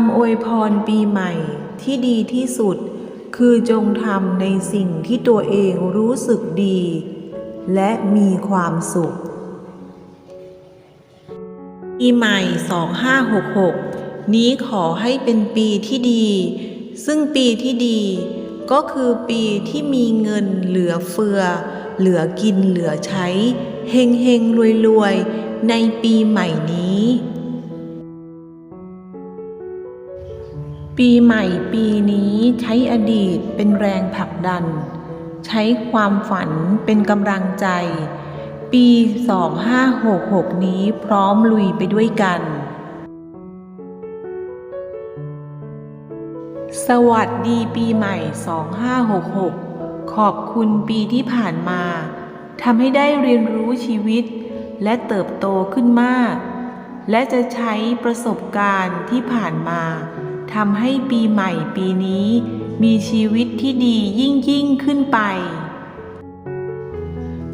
ำอวยพรปีใหม่ที่ดีที่สุด คือจงทำในสิ่งที่ตัวเองรู้สึกดี และมีความสุข ปีใหม่ 2566 นี้ขอให้เป็นปีที่ดี ซึ่งปีที่ดี ก็คือปีที่มีเงินเหลือเฟือ เหลือกินเหลือใช้ เฮงเฮงรวยรวยในปีใหม่นี้ ปีใหม่ปีนี้ใช้อดีตเป็นแรงผลักดัน ใช้ความฝันเป็นกำลังใจ ปี 2566 นี้พร้อมลุยไปด้วยกัน สวัสดีปีใหม่ 2566 ขอบคุณปีที่ผ่านมาทำให้ได้เรียนรู้ชีวิตและเติบโตขึ้นมาก และจะใช้ประสบการณ์ที่ผ่านมา ทำให้ปีใหม่ปีนี้ มีชีวิตที่ดียิ่งยิ่งขึ้นไป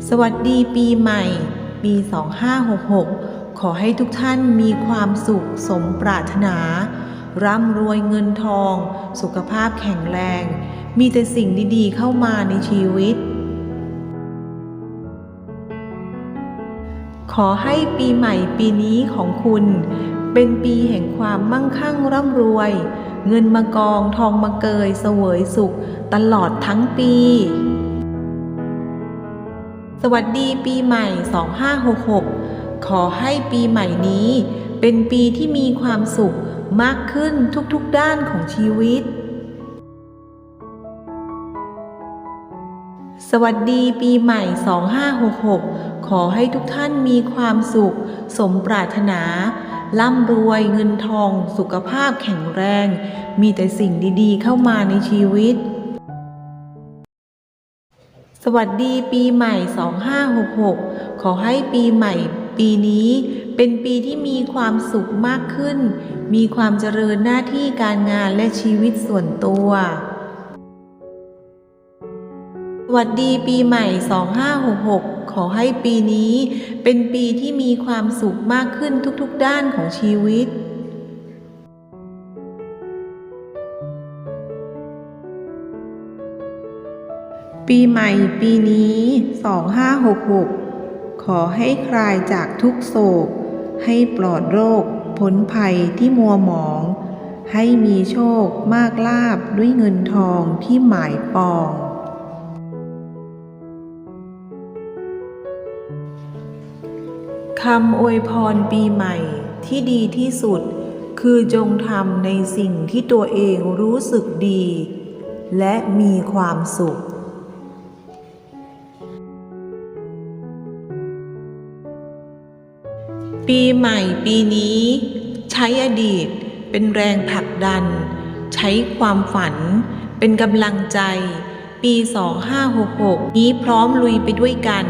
สวัสดีปีใหม่ ปี 2566 ขอให้ทุกท่านมีความสุขสมปรารถนา ร่ำรวยเงินทอง สุขภาพแข็งแรง มีแต่สิ่งดีๆเข้ามาในชีวิต ขอให้ปีใหม่ปีนี้ของคุณ เป็นปีแห่งความมั่งคั่งร่ำรวย เงินมากองทองมาเกยเสวยสุข ตลอดทั้งปี สวัสดีปีใหม่ 2566 ขอให้ปีใหม่นี้ เป็นปีที่มีความสุขมากขึ้นทุกๆด้านของชีวิต สวัสดีปีใหม่ 2566 ขอให้ทุกท่านมีความสุข สมปรารถนา ร่ำรวยเงินทอง สุขภาพแข็งแรง มีแต่สิ่งดีๆ เข้ามาในชีวิต สวัสดีปีใหม่ 2566 ขอให้ปีใหม่ปีนี้เป็นปีที่มีความสุขมากขึ้น มีความเจริญหน้าที่การงานและชีวิตส่วนตัว สวัสดีปีใหม่ 2566 ขอให้ปีนี้เป็นปีที่มีความสุขมากขึ้นทุกๆด้านของชีวิตปีใหม่ปีนี้ 2566 ขอให้คลายจากทุกโศก ให้ปลอดโรคพ้นภัยที่มัวหมอง ให้มีโชคมากลาบด้วยเงินทองที่หมายปอง คำอวยพรปีใหม่ที่ดีที่สุด คือจงทำในสิ่งที่ตัวเองรู้สึกดี และมีความสุข ปีใหม่ปีนี้ ใช้อดีตเป็นแรงผลักดัน ใช้ความฝันเป็นกำลังใจ ปี 2566 นี้พร้อมลุยไปด้วยกัน